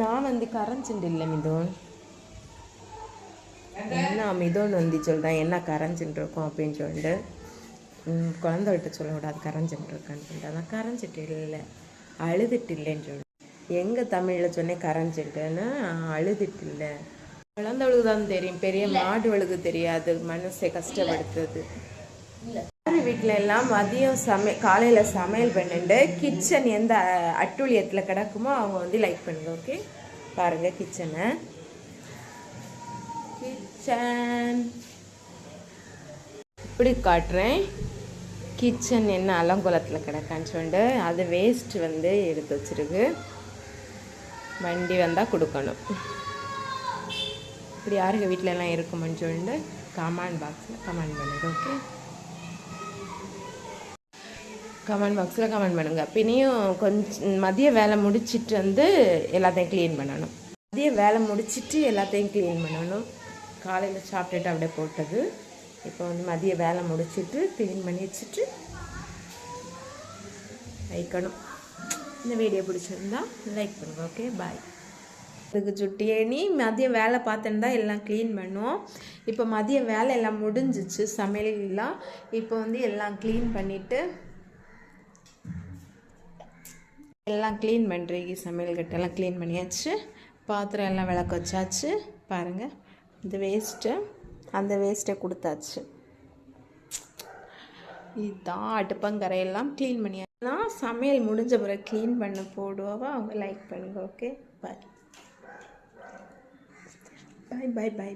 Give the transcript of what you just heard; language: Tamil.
நான் வந்து கரைஞ்சுட்டு மிதோன். என்ன மிதோன் வந்து சொல்கிறேன் என்ன கரைஞ்சுட்டு இருக்கோம் அப்படின்னு சொல்லிட்டு. ம், குழந்தை விட்டு சொல்லக்கூடாது கரைஞ்சுட்டு இருக்கான்னு சொல்லிட்டு. அதான் கரைஞ்சிட்டு இல்லை அழுதுட்டு இல்லைன்னு சொல்லி எங்கே தமிழில் சொன்னேன் கரைஞ்சிட்டுன்னு அழுதுட்டு இல்லை. குழந்தைகளுக்கு தான் தெரியும் பெரிய மாடுகளுக்கு தெரியாது மனசை கஷ்டப்படுத்துது. வீட்டில் எல்லாம் மதியம் சமை காலையில் சமையல் பண்ணிட்டு கிச்சன் எந்த அட்டுழியத்தில் அட்டூழியத்தில் கிடக்குமோ அவங்க வந்து லைக் பண்ணுங்க ஓகே பாருங்க கிச்சனை கிச்சன் இப்படி காட்டுறேன். கிச்சன் என்ன அலங்கோலத்தில் கிடக்கான்னு சொல்லிட்டு அது வேஸ்ட் வந்து எடுத்து வச்சிருக்கு. வண்டி வந்தால் கொடுக்கணும். இப்படி யாருக்கு வீட்டிலலாம் இருக்குமோன்னு சொல்லிட்டு கமெண்ட் பாக்ஸில் கமெண்ட் பண்ணுங்க ஓகே கமெண்ட் பாக்ஸில் கமெண்ட் பண்ணுங்கள் பின்னையும் கொஞ்சம் மதிய வேலை முடிச்சிட்டு வந்து எல்லாத்தையும் க்ளீன் பண்ணணும். மதிய வேலை முடிச்சிட்டு எல்லாத்தையும் க்ளீன் பண்ணணும். காலையில் சாப்பிட்டுட்டு அப்படியே போட்டது. இப்போ வந்து மதிய வேலை முடிச்சிட்டு க்ளீன் பண்ணி வச்சுட்டு வைக்கணும். இந்த வீடியோ பிடிச்சிருந்தா லைக் பண்ணுங்கள் ஓகே பாய் அதுக்கு சுட்டியே நீ மதியம் வேலை பார்த்துன்னு தான் எல்லாம் க்ளீன் பண்ணுவோம். இப்போ மதியம் வேலை எல்லாம் முடிஞ்சிச்சு சமையல்லாம் இப்போ வந்து எல்லாம் க்ளீன் பண்ணிவிட்டு எல்லாம் க்ளீன் பண்ணுறீங்க சமையல் கட்டெல்லாம் க்ளீன் பண்ணியாச்சு. பாத்திரம் எல்லாம் விளக்க வச்சாச்சு. பாருங்கள் இந்த வேஸ்ட்டு அந்த வேஸ்ட்டை கொடுத்தாச்சு. இதுதான் அடுப்பங்கரையெல்லாம் க்ளீன் பண்ணியாச்சு. நான் சமையல் முடிஞ்ச பிறகு க்ளீன் பண்ண போடுவாவா? அவங்க லைக் பண்ணுங்க ஓகே பாய் பாய் பாய் பாய்